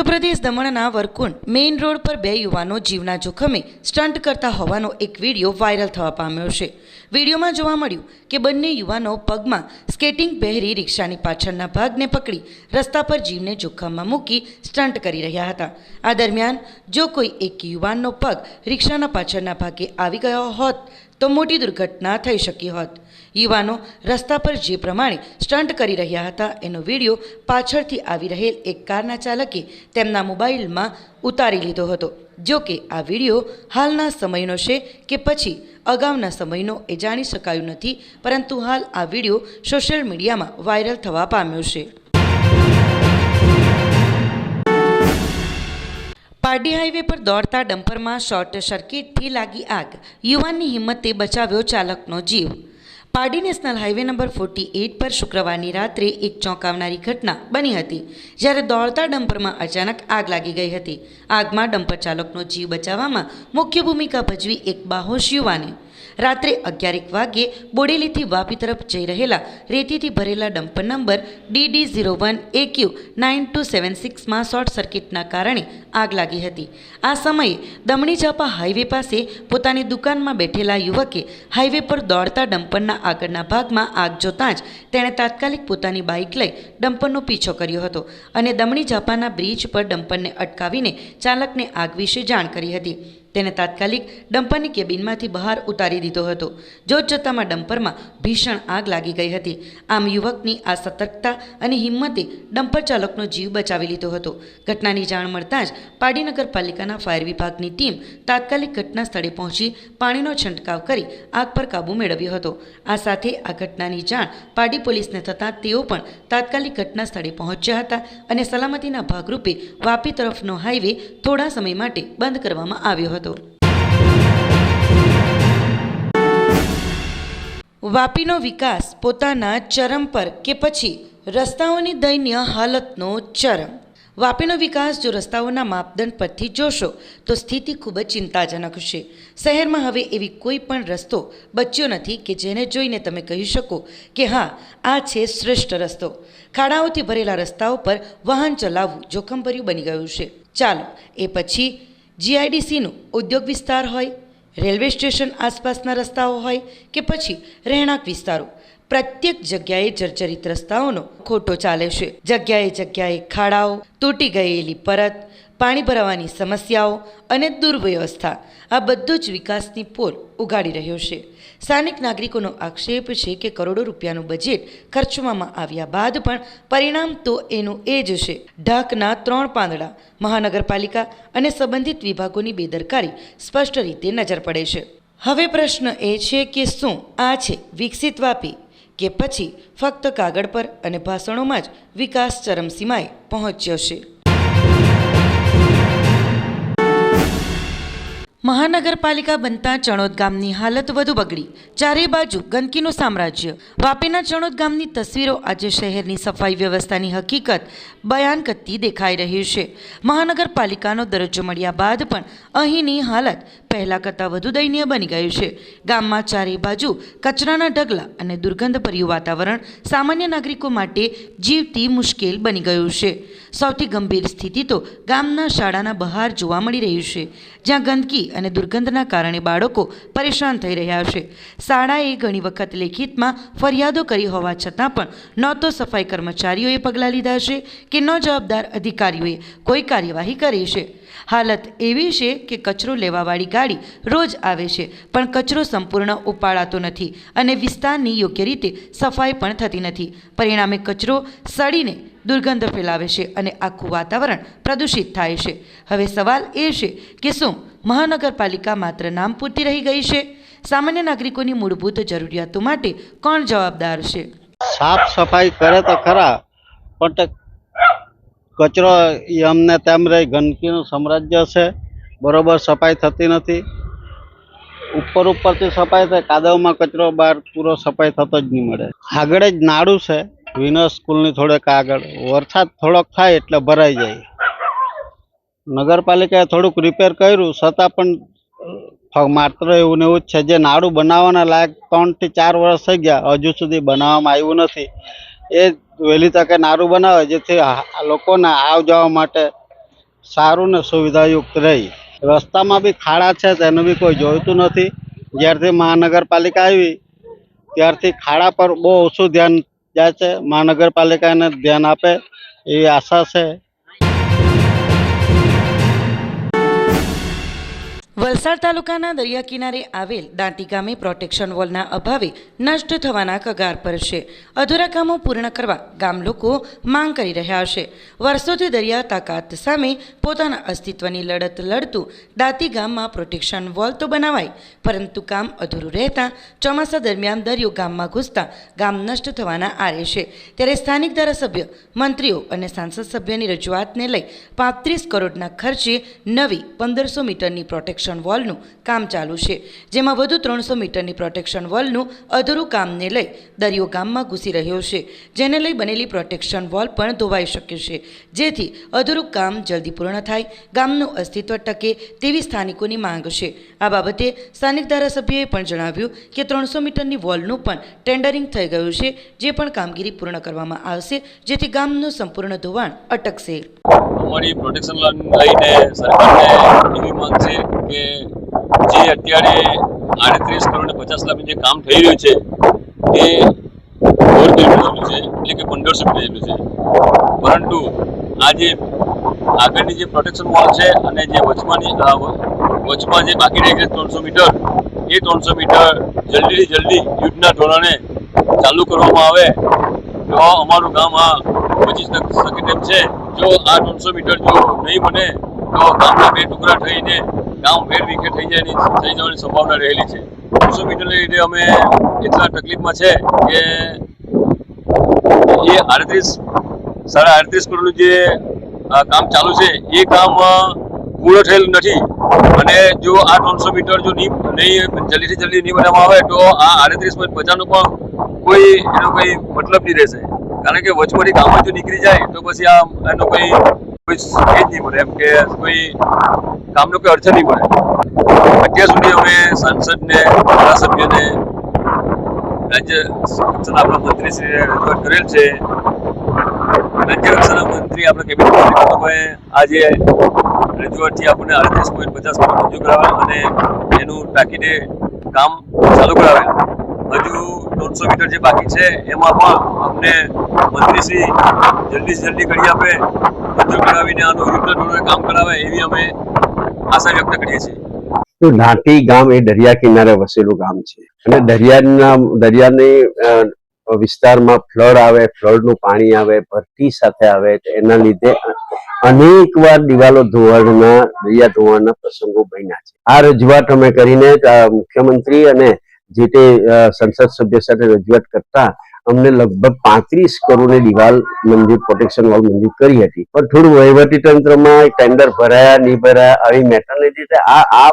સંઘપ્રદેશ દમણના વરકુંડ main road પર બે યુવાનો જીવના જોખમે સ્ટન્ટ કરતા હોવાનો એક વીડિયો વાયરલ થવા પામ્યો છે. વિડીયોમાં જોવા મળ્યું કે બંને યુવાનો પગમાં સ્કેટિંગ પહેરી રિક્ષાની પાછળના ભાગને પકડી રસ્તા પર જીવને જોખમમાં મૂકી સ્ટન્ટ કરી રહ્યા હતા. આ દરમિયાન જો કોઈ એક યુવાનનો પગ રિક્ષાના પાછળના ભાગે આવી ગયો હોત તો મોટી દુર્ઘટના થઈ શકી હોત. યુવાનો રસ્તા પર જે પ્રમાણે સ્ટન્ટ કરી રહ્યા હતા, એનો વીડિયો પાછળથી આવી રહેલ એક કારના ચાલકે તેમના મોબાઈલમાં ઉતારી લીધો હતો. જો કે આ વીડિયો હાલના સમયનો છે કે પછી અગાઉના સમયનો એ જાણી શકાયું નથી, પરંતુ હાલ આ વીડિયો સોશિયલ મીડિયામાં વાયરલ થવા પામ્યો છે. પારડી હાઈવે પર દોડતા ડમ્પરમાં શોર્ટ સર્કિટથી લાગી આગ. યુવાનની હિંમતે બચાવ્યો ચાલકનો જીવ. Pardi national highway number forty eight પર શુક્રવારની રાત્રે એક ચોંકાવનારી ઘટના બની હતી, જ્યારે દોડતા ડમ્પરમાં અચાનક આગ લાગી ગઈ હતી. આગમાં ડમ્પર ચાલકનો જીવ બચાવવામાં મુખ્ય ભૂમિકા ભજવી એક બાહોશ યુવાને રાત્રે અગિયારેક વાગ્યે બોડેલીથી વાપી તરફ જઈ રહેલા રેતીથી ભરેલા dumper number DD zero one A Q nine two seven સિક્સમાં short સર્કિટના કારણે આગ લાગી હતી. આ સમયે દમણી ચાપા હાઈવે પાસે પોતાની દુકાનમાં બેઠેલા યુવકે હાઈવે પર દોડતા ડમ્પરના આગળના ભાગમાં આગ જોતાં જ તેણે તાત્કાલિક પોતાની બાઇક લઈ ડમ્પરનો પીછો કર્યો હતો અને દમણી ઝાપાના બ્રિજ પર ડમ્પરને અટકાવીને ચાલકને આગ વિશે જાણ કરી હતી. તેને તાત્કાલિક ડમ્પરની કેબિનમાંથી બહાર ઉતારી દીધો હતો. જોત જોતામાં ડમ્પરમાં ભીષણ આગ લાગી ગઈ હતી. આમ યુવકની આ સતર્કતા અને હિંમતે ડમ્પર ચાલકનો જીવ બચાવી લીધો હતો. ઘટનાની જાણ મળતાં જ પાડી નગરપાલિકાના ફાયર વિભાગની ટીમ તાત્કાલિક ઘટના સ્થળે પહોંચી પાણીનો છંટકાવ કરી આગ પર કાબૂ મેળવ્યો હતો. આ સાથે આ ઘટનાની જાણ પાડી પોલીસને થતાં તેઓ પણ તાત્કાલિક ઘટના સ્થળે પહોંચ્યા હતા અને સલામતીના ભાગરૂપે વાપી તરફનો હાઈવે થોડા સમય માટે બંધ કરવામાં આવ્યો હતો. વાપીનો વિકાસ પોતાના ચરમ પર કે પછી રસ્તાઓની દયનીય હાલતનો ચરમ. વાપીનો વિકાસ જો રસ્તાઓના માપદંડ પરથી જોશો, તો સ્થિતિ ખૂબ જ ચિંતાજનક છે. શહેરમાં હવે એવી કોઈ પણ રસ્તો બચ્યો નથી કે જેને જોઈને તમે કહી શકો કે હા, આ છે શ્રેષ્ઠ રસ્તો. ખાડાઓથી ભરેલા રસ્તાઓ પર વાહન ચલાવવું જોખમભર્યું બની ગયું છે. ચાલો, એ પછી જીઆઈડીસીનું ઉદ્યોગ વિસ્તાર હોય, રેલવે સ્ટેશન આસપાસના રસ્તાઓ હોય કે પછી રહેણાંક વિસ્તારો, પ્રત્યેક જગ્યાએ જર્જરિત રસ્તાઓનો ખોટો ચાલે છે. જગ્યાએ જગ્યાએ ખાડાઓ, તૂટી ગયેલી પરત, પાણી ભરાવાની સમસ્યાઓ અને દુર્વ્યવસ્થા આ બધું જ વિકાસની પોલ ઉગાડી રહ્યો છે. સ્થાનિક નાગરિકોનો આક્ષેપ છે કે કરોડો રૂપિયાનું બજેટ ખર્ચવામાં આવ્યા બાદ પણ પરિણામ તો એનું એ જ છે. ઢાકના ત્રણ પાંદડા, મહાનગરપાલિકા અને સંબંધિત વિભાગોની બેદરકારી સ્પષ્ટ રીતે નજર પડે છે. હવે પ્રશ્ન એ છે કે શું આ છે વિકસિત વાપી, કે પછી ફક્ત કાગળ પર અને ભાષણોમાં જ વિકાસ ચરમસીમાએ પહોંચ્યો છે? મહાનગરપાલિકા બનતા ચણોદ ગામની હાલત વધુ બગડી. ચારે બાજુ ગંદકીનું સામ્રાજ્ય. વાપીના ચણોદ ગામની તસવીરો આજે શહેરની સફાઈ વ્યવસ્થાની હકીકત બયાન કરતી દેખાઈ રહી છે. મહાનગરપાલિકાનો દરજ્જો મળ્યા બાદ પણ અહીંની હાલત પહેલાં કરતાં વધુ દયનીય બની ગયું છે. ગામમાં ચારે બાજુ કચરાના ઢગલા અને દુર્ગંધભર્યું વાતાવરણ સામાન્ય નાગરિકો માટે જીવતી મુશ્કેલ બની ગયું છે. સૌથી ગંભીર સ્થિતિ તો ગામના શાળાના બહાર જોવા મળી રહ્યું છે, જ્યાં ગંદકી અને દુર્ગંધના કારણે બાળકો પરેશાન થઈ રહ્યા છે. શાળાએ ઘણી વખત લેખિતમાં ફરિયાદો કરી હોવા છતાં પણ ન તો સફાઈ કર્મચારીઓએ પગલાં લીધા છે કે ન જવાબદાર અધિકારીઓએ કોઈ કાર્યવાહી કરી છે. હાલત એવી છે કે કચરો લેવાવાળી ગાડી રોજ આવે છે, પણ કચરો સંપૂર્ણ ઉપાડાતો નથી અને વિસ્તારની યોગ્ય રીતે સફાઈ પણ થતી નથી. પરિણામે કચરો સડીને દુર્ગંધ ફેલાવે છે અને આખું વાતાવરણ પ્રદૂષિત થાય છે. હવે સવાલ એ છે કે શું મહાનગરપાલિકા માત્ર નામ પૂરતી રહી ગઈ છે? સામાન્ય નાગરિકોની મૂળભૂત જરૂરિયાતો માટે કોણ જવાબદાર છે? સાફ સફાઈ કરે તો ખરા, પણ કચરો અમને તેમ રહી ગંદકીનું સામ્રાજ્ય છે. બરોબર સફાઈ થતી નથી. ઉપર ઉપરથી સફાઈ થાય, કાદવમાં કચરો બહાર પૂરો સફાઈ થતો જ નહીં મળે. આગળ જ નાડું છે. વિનસ સ્કૂલની થોડેક આગળ. વરસાદ થોડોક થાય એટલે ભરાઈ જાય. નગરપાલિકાએ થોડુંક રિપેર કર્યું, છતાં પણ માત્ર એવું ને એવું જ છે. જે નાડું બનાવવાના લાયક ત્રણથી ચાર વર્ષ થઈ ગયા. હજુ સુધી બનાવવામાં આવ્યું નથી. એ વહેલી તકે નાડું બનાવે, જેથી લોકોને આવ જવા માટે સારું ને સુવિધાયુક્ત રહી. રસ્તામાં બી ખાડા છે, તેનું બી કોઈ જોઈતું નથી. જ્યારથી મહાનગરપાલિકા આવી, ત્યારથી ખાડા પર બહુ ઓછું ધ્યાન જાય છે. મહાનગરપાલિકાને ધ્યાન આપે એવી આશા છે. વલસાડ તાલુકાના દરિયા કિનારે આવેલ દાંતી ગામે પ્રોટેક્શન વોલના અભાવે નષ્ટ થવાના કગાર પર છે. અધૂરા કામો પૂર્ણ કરવા ગામ લોકો માંગ કરી રહ્યા છે. વર્ષોથી દરિયા તાકાત સામે પોતાના અસ્તિત્વની લડત લડતું દાંતી ગામમાં પ્રોટેક્શન વોલ તો બનાવાય, પરંતુ કામ અધૂરું રહેતા ચોમાસા દરમિયાન દરિયો ગામમાં ઘૂસતા ગામ નષ્ટ થવાના આરે છે. ત્યારે સ્થાનિક ધારાસભ્ય, મંત્રીઓ અને સાંસદ સભ્યની રજૂઆતને લઈ પાંત્રીસ કરોડના ખર્ચે નવી પંદરસો મીટરની પ્રોટેક્શન વોલનું કામ ચાલુ છે, જેમાં વધુ ત્રણસો મીટરની પ્રોટેક્શન વોલનું અધૂરું કામને લઈ દરિયો ગામમાં ઘૂસી રહ્યો છે, જેને લઈ બનેલી પ્રોટેક્શન વોલ પણ ધોવાઈ શકે છે, જેથી અધૂરું કામ જલ્દી પૂર્ણ થાય, ગામનું અસ્તિત્વ ટકે તેવી સ્થાનિકોની માંગ છે. આ બાબતે સ્થાનિક ધારાસભ્યએ પણ જણાવ્યું કે ત્રણસો મીટરની વોલનું પણ ટેન્ડરિંગ થઈ ગયું છે, જે પણ કામગીરી પૂર્ણ કરવામાં આવશે, જેથી ગામનું સંપૂર્ણ ધોવાણ અટકશે. અમારી પ્રોટેક્શન લઈને સરકારને એવી માંગ છે કે જે અત્યારે આડત્રીસ કરોડ પચાસ લાખનું જે કામ થઈ રહ્યું છે, એ દોઢ કિલોમીટર જેટલું છે, એટલે કે પંદરસો મીટર જેટલું છે. પરંતુ આ જે આગળની જે પ્રોટેક્શન વોલ છે અને જે વચમાંની વચમાં જે બાકી રહી ગઈ ત્રણસો મીટર, એ ત્રણસો મીટર જલ્દીથી જલ્દી યુદ્ધના ધોરણે ચાલુ કરવામાં આવે. તો અમારું ગામ આ પચીસ શકે તેમ છે. જો આ ત્રણસો મીટર જો નહીં બને, તો ગામના બે ટુકડા થઈને ગામ વેર વિખે થઈ જાય થઈ જવાની સંભાવના રહેલી છે. ત્રણસો મીટરને લીધે અમે એટલા તકલીફમાં છે કે એ આડત્રીસ, સાડા આડત્રીસ કરોડનું જે કામ ચાલુ છે, એ કામ પૂર્ણ થયેલ નથી. અને જો આ ત્રણસો મીટર જો નહીં નહીં, જલ્દીથી જલ્દી નહીં બનાવવામાં આવે, તો આ આડત્રીસ પોઈન્ટ પચાસનો પણ કોઈ એનો કોઈ મતલબ નહીં રહેશે. કારણ કે વચમાંથી કામ જો નીકળી જાય, તો પછી આ એનો કોઈ કોઈ એ નહીં મળે. એમ કે કોઈ કામનો કોઈ અર્થ નહીં મળે. અત્યાર સુધી અમે સાંસદને, ધારાસભ્યને, રાજ્ય આપણા મંત્રીશ્રીને રજૂઆત કરેલ છે. રાજ્ય મંત્રી આપણા કેબિનેટ મંત્રી આજે રજૂઆતથી આપણને અડત્રીસ પોઈન્ટ પચાસ કરોડ મંજૂર કરાવે અને એનું તાકીદે કામ ચાલુ કરાવે હજુ દોઢસો મીટર જે બાકી છે, એમાં પણ અમને મંત્રીશ્રી જલ્દી જલ્દી કરી આપે મંજૂર કરાવીને આનું યુદ્ધ કામ કરાવે એવી અમે આશા વ્યક્ત કરીએ છીએ. તો નાટી ગામ એ દરિયા કિનારે વસેલું ગામ છે. અને દરિયાના, દરિયાની વિસ્તારમાં ફ્લડ આવે, ફ્લડનું પાણી આવે, ભરતી સાથે આવે એના લીધે અનેક વાર દિવાલો ધોવાણના, દરિયા ધોવાણના પ્રસંગો બન્યા છે. આ રજૂઆત અમે કરીને મુખ્યમંત્રી અને જે તે સંસદ સભ્ય સાથે રજૂઆત કરતા અમને લગભગ પાંત્રીસ કરોડની દિવાલ મંજૂર પ્રોટેક્શન વોલ મંજૂર કરી હતી. પણ થોડું વહીવટી તંત્રમાં ટેન્ડર ભરાયા, નહીં ભરાયા, આવી મેટરને લીધે આ આ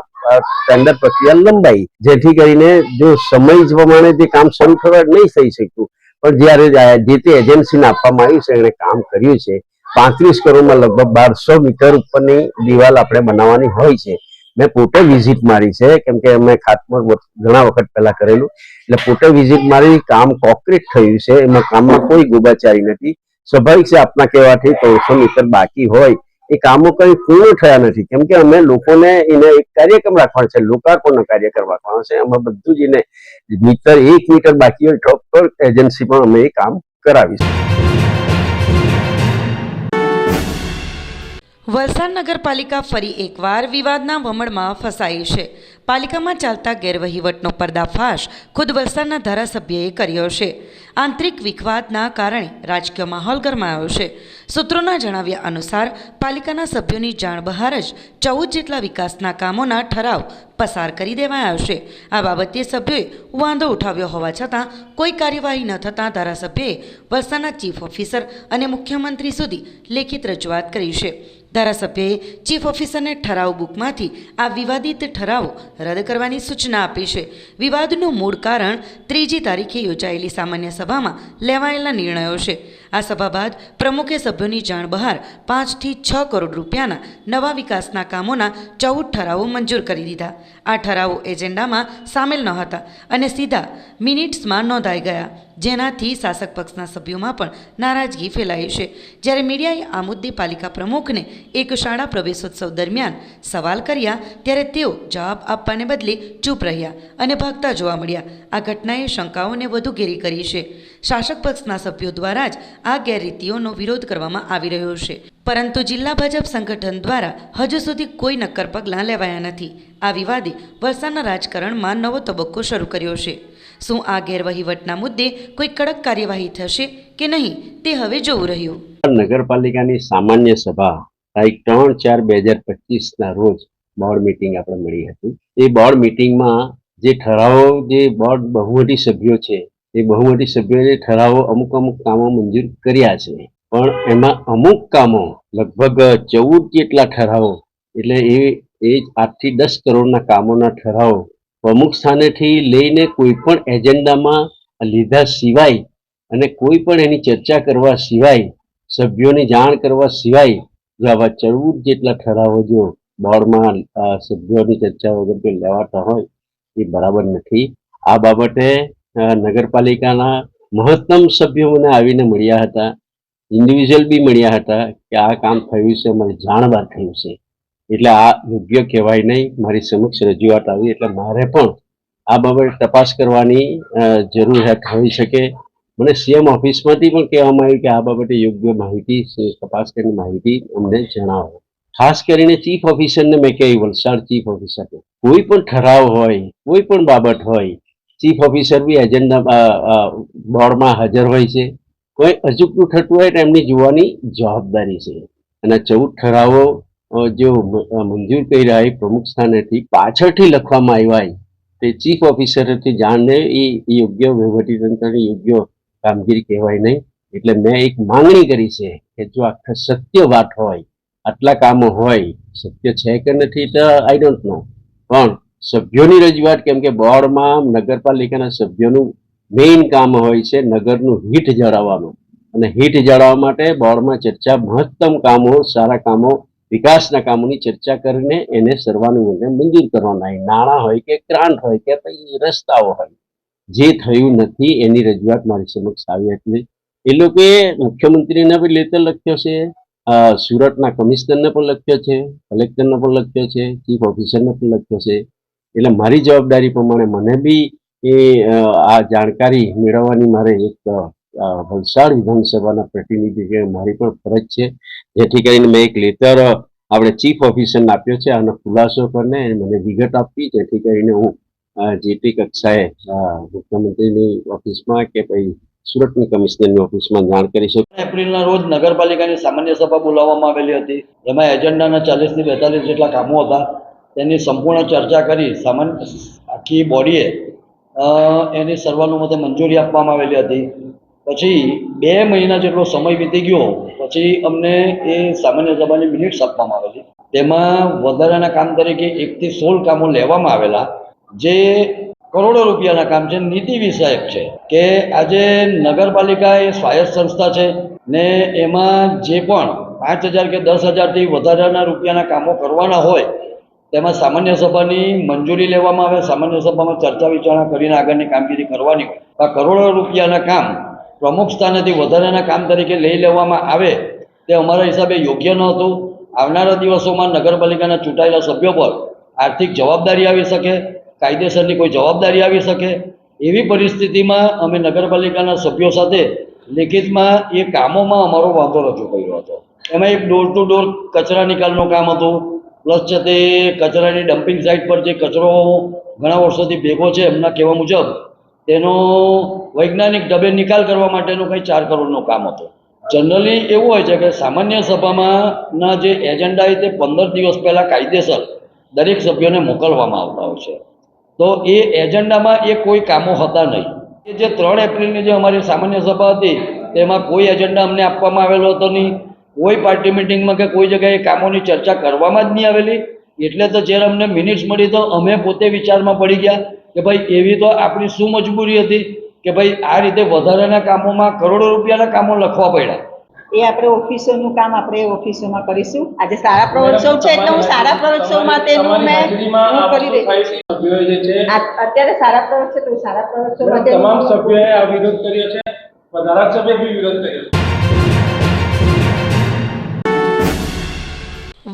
ટેન્ડર પ્રક્રિયા લંબાઈ. જેથી કરીને જો સમય પ્રમાણે જે કામ શરૂ થવા નહીં થઈ શક્યું. પણ જ્યારે જે તે એજન્સીને આપવામાં આવ્યું છે, એણે કામ કર્યું છે, પાંત્રીસ કરોડમાં લગભગ બારસો મીટર ઉપરની દિવાલ આપણે બનાવવાની હોય છે. મેં પોતે વિઝિટ મારી છે, કેમ કે અમે ખાતમુહૂર્ત ઘણા વખત પહેલા કરેલું. એટલે પોતે વિઝિટ મારી, કામ કોન્ક્રીટ થયું છે, એમાં કામમાં કોઈ ગોબાચારી નથી. સ્વાભાવિક છે આપના કહેવાથી ત્રણસો મીટર બાકી હોય. એ કામો કઈ પૂર્ણ થયા નથી. કેમ કે અમે લોકોને એને એક કાર્યક્રમ રાખવાનો છે, લોકાર્પણનો કાર્યક્રમ રાખવાનો છે. અમે બધું જ એને મીટર એક મીટર બાકી હોય ટોપર પર એજન્સી પણ અમે એ કામ કરાવીશું. વલસાડ નગરપાલિકા ફરી એકવાર વિવાદના વમળમાં ફસાયું છે. પાલિકામાં ચાલતા ગેરવહીવટનો પર્દાફાશ ખુદ વલસાડના ધારાસભ્યએ કર્યો છે. આંતરિક વિખવાદના કારણે રાજકીય માહોલ ગરમાયો છે. સૂત્રોના જણાવ્યા અનુસાર, પાલિકાના સભ્યોની જાણ બહાર જ ચૌદ જેટલા વિકાસના કામોના ઠરાવ પસાર કરી દેવાયા છે. આ બાબતે સભ્યોએ વાંધો ઉઠાવ્યો હોવા છતાં કોઈ કાર્યવાહી ન થતાં ધારાસભ્યએ વલસાડના ચીફ ઓફિસર અને મુખ્યમંત્રી સુધી લેખિત રજૂઆત કરી છે. ધારાસભ્યએ ચીફ ઓફિસરને ઠરાવ બુકમાંથી આ વિવાદિત ઠરાવો રદ કરવાની સૂચના આપી છે. વિવાદનું મૂળ કારણ ત્રીજી તારીખે યોજાયેલી સામાન્ય સભામાં લેવાયેલા નિર્ણયો છે. આ સભા બાદ પ્રમુખે સભ્યોની જાણ બહાર પાંચથી છ કરોડ રૂપિયાના નવા વિકાસના કામોના ચૌદ ઠરાવો મંજૂર કરી દીધા. આ ઠરાવો એજન્ડામાં સામેલ ન હતા અને સીધા મિનિટ્સમાં નોંધાઈ ગયા, જેનાથી શાસક પક્ષના સભ્યોમાં પણ નારાજગી ફેલાઈ છે. જ્યારે મીડિયાએ આ મુદ્દે પાલિકા પ્રમુખને એક શાળા પ્રવેશોત્સવ દરમિયાન સવાલ કર્યા, ત્યારે તેઓ જવાબ આપવાને બદલે ચૂપ રહ્યા અને ભાગતા જોવા મળ્યા. આ ઘટનાએ શંકાઓને વધુ ઘેરી કરી છે. શાસક પક્ષના સભ્યો દ્વારા જ આ ગેરરીતિઓનો વિરોધ કરવામાં આવી રહ્યો છે. પરંતુ જિલ્લા ભાજપ સંગઠન દ્વારા હજુ સુધી કોઈ નક્કર પગલાં લેવાયા નથી. આ વિવાદે વલસાડના રાજકારણમાં નવો તબક્કો શરૂ કર્યો છે. શું આ ગેરવહીવટના મુદ્દે કોઈ કડક કાર્યવાહી થશે કે નહીં તે હવે જોવું રહ્યું. નગરપાલિકાની સામાન્ય સભા તારીખ ત્રણ ચાર બે હજાર પચીસના રોજ બોર્ડ મીટિંગ આપણે મળી હતી. એ બોર્ડ મીટિંગમાં જે ઠરાવો, જે બોર્ડ બહુમતી સભ્યો છે એ બહુમતી સભ્યોએ ઠરાવો અમુક અમુક કામો મંજૂર કર્યા છે. પણ એમાં અમુક કામો, લગભગ ચૌદ જેટલા ઠરાવો, એટલે એ એ આઠથી દસ કરોડના કામોના ઠરાવો, અમુક સ્થાનેથી લઈને કોઈ પણ એજન્ડામાં લીધા સિવાય અને કોઈ પણ એની ચર્ચા કરવા સિવાય, સભ્યોની જાણ કરવા સિવાય, જો આવા ચૌદ જેટલા ઠરાવો જો બોર્ડમાં સભ્યોની ચર્ચા વગર જો લેવાતા હોય, એ બરાબર નથી. આ બાબતે નગરપાલિકાના મહત્તમ સભ્યોને આવીને મળ્યા હતા. ઇન્ડિવિજ્યુઅલ બી મળ્યા હતા કે આ કામ થયું છે, મને જાણ બહાર થયું છે. એટલે આ યોગ્ય કહેવાય નહીં, મારી સમક્ષ રજૂઆત આવી. એટલે મારે પણ આ બાબતે તપાસ કરવાની જરૂરિયાત હોઈ શકે. મને સીએમ ઓફિસમાંથી પણ કહેવામાં આવ્યું કે આ બાબતે યોગ્ય માહિતી તપાસ કરીને માહિતી અમને જણાવો. ખાસ કરીને ચીફ ઓફિસરને મેં કહ્યું, વલસાડ ચીફ ઓફિસરને. કોઈ પણ ઠરાવ હોય, કોઈ પણ બાબત હોય ચીફ ઓફિસર બી એજન્ડા બોર્ડમાં હાજર હોય છે. કોઈ અચૂકતું થતું હોય તો એમની જોવાની જવાબદારી છે. અને ચૌદ ઠરાવો જો મંજૂર કર્યા એ પ્રમુખ સ્થાનેથી પાછળથી લખવામાં આવ્યા તે ચીફ ઓફિસરેથી જાણને એ યોગ્ય વહીવટીતંત્રની યોગ્ય કામગીરી કહેવાય નહીં. એટલે મેં એક માંગણી કરી છે કે જો આખા સત્ય વાત હોય, આટલા કામો હોય, સત્ય છે કે નથી તો આઈ ડોન્ટ નો પણ સભ્યોની રજૂઆત કેમ કે બોર્ડમાં નગરપાલિકાના સભ્યોનું મેઇન કામ હોય છે નગરનું હિત જાળવવાનું. અને હિત જાળવવા માટે બોર્ડમાં ચર્ચા મહત્તમ કામો, સારા કામો, વિકાસના કામોની ચર્ચા કરીને એને સર્વાનુમતે મંજૂર કરવાના. હોય નાણાં હોય કે ગ્રાન્ટ હોય કે પછી રસ્તાઓ હોય, જે થયું નથી એની રજૂઆત મારી સમક્ષ આવી હતી. એ લોકોએ મુખ્યમંત્રીને પણ લેટર લખ્યો છે સુરતના કમિશનરને પણ લખ્યો છે, કલેક્ટરને પણ લખ્યો છે, ચીફ ઓફિસરને પણ લખ્યો છે. એટલે મારી જવાબદારી પ્રમાણે મને બી એ આ જાણકારી મેળવવાની મારે એક વલસાડ વિધાનસભાના પ્રતિનિધિ કે મારી પણ ફરજ છે. જેથી કરીને મેં એક લેટર આપણે ચીફ ઓફિસરને આપ્યો છે આનો ખુલાસો કરીને મને વિગત આપવી જેથી કરીને હું અ, જે તે કક્ષાએ મુખ્યમંત્રીની ઓફિસમાં કે પછી સુરતની કમિશનરની ઓફિસમાં જાણ કરી શકું. એપ્રિલના રોજ નગરપાલિકાની સામાન્ય સભા બોલાવવામાં આવેલી હતી. એમાં એજન્ડાના ચાલીસથી બેતાલીસ જેટલા કામો હતા. તેની સંપૂર્ણ ચર્ચા કરી સામાન્ય આખી બોડીએ એની સર્વાનુમતે મંજૂરી આપવામાં આવેલી હતી. પછી બે મહિના જેટલો સમય વીતી ગયો, પછી અમને એ સામાન્ય સભાની મિનિટ્સ આપવામાં આવેલી. તેમાં વધારાના કામ તરીકે એકથી સોળ કામો લેવામાં આવેલા, જે કરોડો રૂપિયાના કામ છે. નીતિ વિષયક છે કે આજે નગરપાલિકા એ સ્વાયત્ત સંસ્થા છે ને એમાં જે પણ પાંચ હજાર કે દસ હજારથી વધારાના રૂપિયાના કામો કરવાના હોય તેમાં સામાન્ય સભાની મંજૂરી લેવામાં આવે, સામાન્ય સભામાં ચર્ચા વિચારણા કરીને આગળની કામગીરી કરવાની હોય. આ કરોડો રૂપિયાના કામ પ્રમુખ સ્થાનેથી વધારાના કામ તરીકે લઈ લેવામાં આવે, તે અમારા હિસાબે યોગ્ય ન હતું. આવનારા દિવસોમાં નગરપાલિકાના ચૂંટાયેલા સભ્યો પર આર્થિક જવાબદારી આવી શકે, કાયદેસરની કોઈ જવાબદારી આવી શકે. એવી પરિસ્થિતિમાં અમે નગરપાલિકાના સભ્યો સાથે લેખિતમાં એ કામોમાં અમારો વાંધો રજૂ કર્યો હતો. એમાં એક ડોર ટુ ડોર કચરા નિકાલનું કામ હતું પ્લસ છે તે કચરાની ડમ્પિંગ સાઇટ પર જે કચરો ઘણા વર્ષોથી ભેગો છે, એમના કહેવા મુજબ તેનો વૈજ્ઞાનિક ઢબે નિકાલ કરવા માટેનું કંઈ ચાર કરોડનું કામ હતું. જનરલી એવું હોય છે કે સામાન્ય સભામાંના જે એજન્ડા હોય તે પંદર દિવસ પહેલાં કાયદેસર દરેક સભ્યોને મોકલવામાં આવતા હોય છે. તો એ એજન્ડામાં એ કોઈ કામો હતા નહીં. જે ત્રણ એપ્રિલની જે અમારી સામાન્ય સભા હતી, તેમાં કોઈ એજન્ડા અમને આપવામાં આવેલો હતો નહીં. કોઈ પાર્ટી મિટિંગમાં કે કોઈ જગ્યાએ કામોની ચર્ચા કરવામાં જ નહીં આવેલી એટલે તો જ્યારે અમને મિનિટ્સ મળી તો અમે પોતે વિચારમાં પડી ગયા કે ભાઈ એવી તો આપણી શું મજબૂરી હતી કે ભાઈ આ રીતે વધારાના કામોમાં કરોડો રૂપિયાના કામો લખવા પડ્યા. એ આપણે ઓફિસોનું કામ આપણે ઓફિસોમાં કરીશું. આજે સારા પ્રવોત્સવ છે એટલે હું સારા પ્રવોત્સવ માટેનું મેં હું કરી રહી છું. અત્યારે સારા પ્રવોત્સવ છે તો સારા પ્રવોત્સવ માટે તમામ સભ્યોએ આ વિરોધ કર્યો છે ધારાસભ્ય બી વિરોધ કર્યો છે.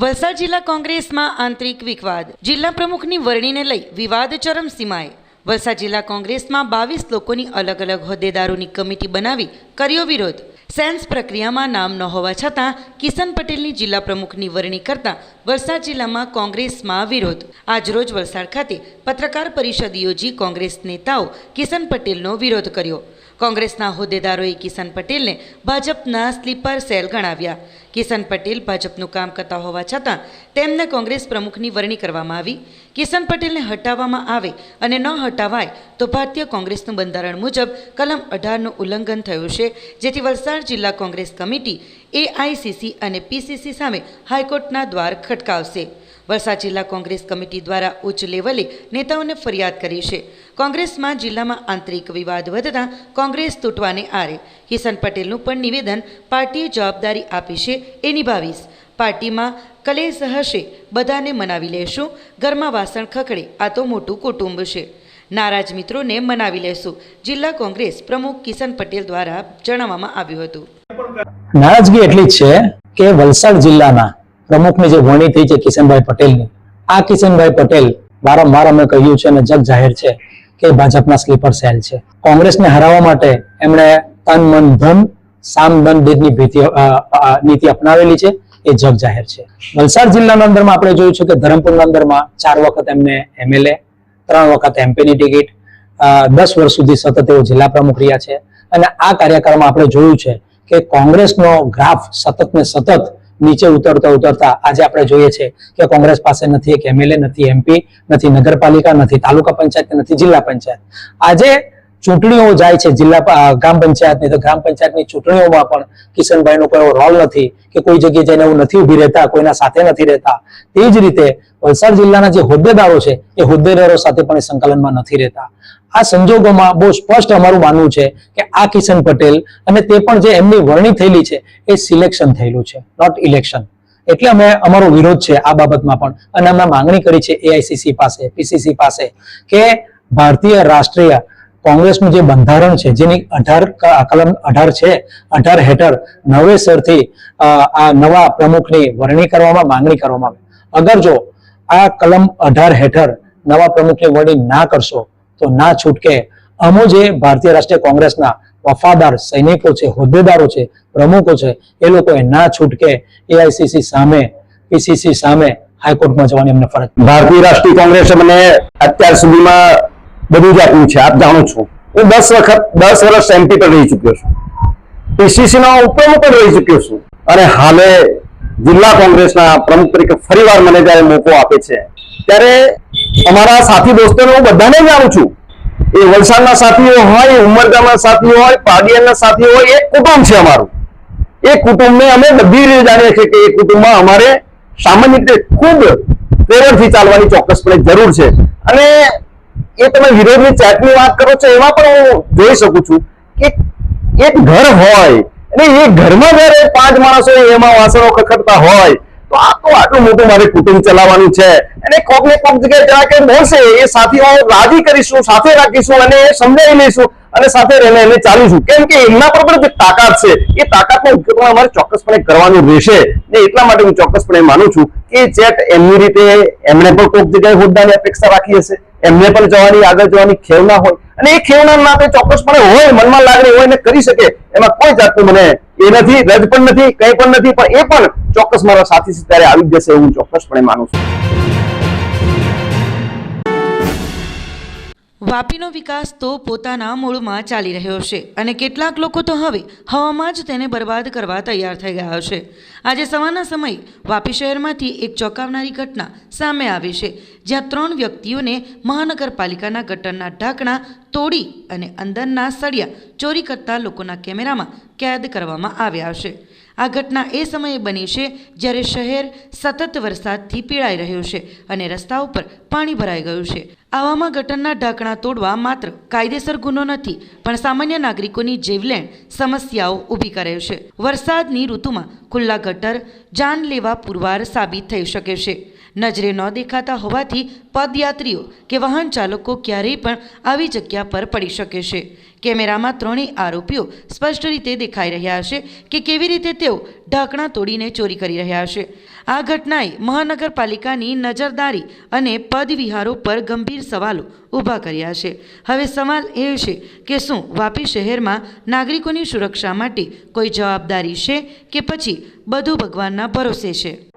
વલસાડ જિલ્લા કોંગ્રેસમાં આંતરિક વિવાદ જિલ્લા પ્રમુખની વરણીને લઈ વિવાદ ચરમસીમાએ વલસાડ જિલ્લા કોંગ્રેસમાં બાવીસ લોકોની અલગ અલગ હોદ્દેદારોની કમિટી બનાવી કર્યો વિરોધ. સેન્સ પ્રક્રિયામાં નામ ન હોવા છતાં કિશન પટેલની જિલ્લા પ્રમુખની વરણી કરતા વલસાડ જિલ્લામાં કોંગ્રેસમાં વિરોધ. આજરોજ વલસાડ ખાતે પત્રકાર પરિષદ યોજી કોંગ્રેસ નેતાઓ કિશન પટેલનો વિરોધ કર્યો. કોંગ્રેસના હોદ્દેદારોએ કિશન પટેલને ભાજપના સ્લીપર સેલ ગણાવ્યા. કિશન પટેલ ભાજપનું કામ કરતા હોવા છતાં તેમને કોંગ્રેસ પ્રમુખની વરણી કરવામાં આવી. કિશન પટેલને હટાવવામાં આવે અને ન હટાવાય તો ભારતીય કોંગ્રેસનું બંધારણ મુજબ કલમ અઢારનું ઉલ્લંઘન થયું છે, જેથી વલસાડ જિલ્લા કોંગ્રેસ કમિટી એઆઈસીસી અને પીસીસી સામે હાઈકોર્ટના દ્વાર ખટકાવશે. વલસાડ જિલ્લા કોંગ્રેસ કમિટી દ્વારા ઉચ્ચ લેવલે નેતાઓને ફરિયાદ કરી છે. કોંગ્રેસમાં જિલ્લામાં આંતરિક વિવાદ વધતા કોંગ્રેસ તૂટવાને આરે. કિશન પટેલનું પણ નિવેદન પાર્ટીએ જવાબદારી આપી છે એ નિભાવીશ. પાર્ટીમાં કલેશ હશે, બધાને મનાવી લેશું. ઘરમાં વાસણ ખખડે, આ તો મોટું કુટુંબ છે. નારાજ મિત્રોને મનાવી લેશું. જિલ્લા કોંગ્રેસ પ્રમુખ કિશન પટેલ દ્વારા જણાવવામાં આવ્યું હતું. નારાજગી એટલી છે કે વલસાડ જિલ્લાના પ્રમુખની જે વરણી થઈ છે કિશનભાઈ પટેલની, આ કિશનભાઈ પટેલ વારંવાર અમે કહ્યું છે અને જગ જાહેર છે કે ભાજપના સ્લીપર સેલ છે. કોંગ્રેસને હરાવવા માટે એમણે તન, મન, ધન, સામ, દન દેદની ભીતિ નીતિ અપનાવેલી છે, એ જગ જાહેર છે. વલસાડ જિલ્લાના અંદરમાં આપણે જોયું છે કે ધરમપુરના અંદરમાં ચાર વખત એમને એમએલએ, ત્રણ વખત એમપીની ટિકિટ દસ વર્ષ સુધી સતત એવો જિલ્લા પ્રમુખ રહ્યા છે. અને આ કાર્યકાળમાં આપણે જોયું છે કે કોંગ્રેસનો ગ્રાફ સતત ને સતત નીચે ઉતરતા ઉતરતા આજે આપણે જોઈએ છે કે કોંગ્રેસ પાસે નથી, એક એમએલએ નથી એમપી નથી, નગરપાલિકા નથી, તાલુકા પંચાયત નથી, જિલ્લા પંચાયત. આજે ચૂંટણીઓ જાય છે જિલ્લા ગ્રામ પંચાયતની તો ગ્રામ પંચાયતની ચૂંટણીઓમાં પણ કિશનભાઈનો કોઈ રોલ નથી કે કોઈ જગ્યાએ જઈને એવું નથી ઊભી રહેતા, કોઈના સાથે નથી રહેતા. તે જ રીતે વલસાડ જિલ્લાના જે હોદ્દેદારો છે, એ હોદ્દેદારો સાથે પણ સંકલનમાં નથી રહેતા. આ સંજોગોમાં બહુ સ્પષ્ટ અમારું માનવું છે કે આ કિશન પટેલ અને તે પણ જે એમની વરણી થયેલી છે એ સિલેક્શન થયેલું છે નોટ ઇલેક્શન એટલે અમે અમારો વિરોધ છે આ બાબતમાં પણ. અને અમે માંગણી કરી છે એઆઈસીસી પાસે પીસીસી પાસે કે ભારતીય રાષ્ટ્રીય કોંગ્રેસનું જે બંધારણ છે, જેની અઢાર કલમ અઢાર છે, અઢાર હેઠળ નવેસરથી આ નવા પ્રમુખની વરણી કરવામાં માંગણી કરવામાં આવે. અગર જો આ કલમ અઢાર હેઠળ નવા પ્રમુખની વરણી ના કરશો તો ના છૂટકે અમો જે ભારતીય રાષ્ટ્રીય કોંગ્રેસના વફાદાર સૈનિકો છે, હોદ્દેદારો છે, પ્રમુખો છે, એ લોકોએ ના છૂટકે એઆઈસીસી સામે પીસીસી સામે હાઈકોર્ટમાં જવાની એમને ફરજ ભારતીય રાષ્ટ્રીય કોંગ્રેસે મને અત્યાર સુધીમાં બધું જ આપ્યું છે, આપ જાણો છો. હું દસ વખત, દસ વર્ષ એમપી પણ રહી ચુક્યો છું. પીસીસી નો ઉપપ્રમુખ પણ રહી ચુક્યો છું. અને હાલે જિલ્લા કોંગ્રેસના પ્રમુખ તરીકે ફરીવાર મને જ્યારે મોકો આપે છે, ત્યારે અમારા સાથી દોસ્તોને હું બધાને જાણું છું, એ વલસાડના સાથીઓ હોય, ઉમરગામના સાથીઓ હોય પાડિયાના સાથીઓ હોય એક કુટુંબ છે અમારું. એ કુટુંબને અમે બધી રીતે જાણીએ છીએ કે એ કુટુંબમાં અમારે સામાન્ય રીતે ખૂબ પ્રેરણથી ચાલવાની ચોક્કસપણે જરૂર છે. અને એ તમે વિરોધની ચાટની વાત કરો છો, એમાં પણ હું જોઈ શકું છું કે એક ઘર હોય અને એ ઘરમાં જયારે પાંચ માણસો એમાં વાસણો ખખડતા હોય, તો આ તો આટલું મોટું મારે કુટુંબ ચલાવવાનું છે. અને કોક ને કોક જગ્યાએ જરા કે બોલશે એ સાથીઓ રાજી કરીશું, સાથે રાખીશું અને સમજાવી લઈશું અને સાથે રહીને એને ચાલીશું. કેમ કે એમના પર પણ જે તાકાત છે, એ તાકાતનો ઉપયોગ પણ અમારે ચોક્કસપણે કરવાનું રહેશે. ને એટલા માટે હું ચોક્કસપણે માનું છું કે ચેટ એમની રીતે એમણે પણ કોક જગ્યાએ હોદ્દાની અપેક્ષા રાખી હશે. એમને પણ જવાની, આગળ જવાની ખેવના હોય. અને એ ખેવના માટે ચોક્કસપણે હોય, મનમાં લાગણી હોય ને કરી શકે, એમાં કોઈ જાતનું મને એ નથી રજ પણ નથી, કંઈ પણ નથી, પણ એ પણ ચોક્કસ મારા સાથી ત્યારે આવી જશે હું ચોક્કસપણે માનું છું. વાપીનો વિકાસ તો પોતાના મૂળમાં ચાલી રહ્યો છે અને કેટલાક લોકો તો હવે હવામાં જ તેને બરબાદ કરવા તૈયાર થઈ ગયા છે. આજે સવારના સમયે વાપી શહેરમાંથી એક ચોંકાવનારી ઘટના સામે આવી છે, જ્યાં ત્રણ વ્યક્તિઓને મહાનગરપાલિકાના ગટરના ઢાંકણા તોડી અને અંદરના સળિયા ચોરી કરતા લોકોના કેમેરામાં કેદ કરવામાં આવ્યા છે. આ ઘટના એ સમયે બની છે જ્યારે શહેર સતત વરસાદથી પીડાઈ રહ્યું છે અને રસ્તા ઉપર પાણી ભરાઈ ગયું છે. આવામાં ગટરના ઢાંકણા તોડવા માત્ર કાયદેસર ગુનો નથી, પણ સામાન્ય નાગરિકોની જીવલેણ સમસ્યાઓ ઊભી કરે છે. વરસાદની ઋતુમાં ખુલ્લા ગટર, જાનલેવા પુરવાર સાબિત થઈ શકે છે. નજરે ન દેખાતા હોવાથી પદયાત્રીઓ કે વાહન ચાલકો ક્યારેય પણ આવી જગ્યા પર પડી શકે છે. કેમેરામાં ત્રણેય આરોપીઓ સ્પષ્ટ રીતે દેખાઈ રહ્યા છે કે કેવી રીતે તેઓ ઢાંકણા તોડીને ચોરી કરી રહ્યા છે. આ ઘટનાએ મહાનગરપાલિકાની નજરદારી અને પદવિહારો પર ગંભીર સવાલો ઊભા કર્યા છે. હવે સવાલ એ છે કે શું વાપી શહેરમાં નાગરિકોની સુરક્ષા માટે કોઈ જવાબદારી છે કે પછી બધું ભગવાનના ભરોસે છે?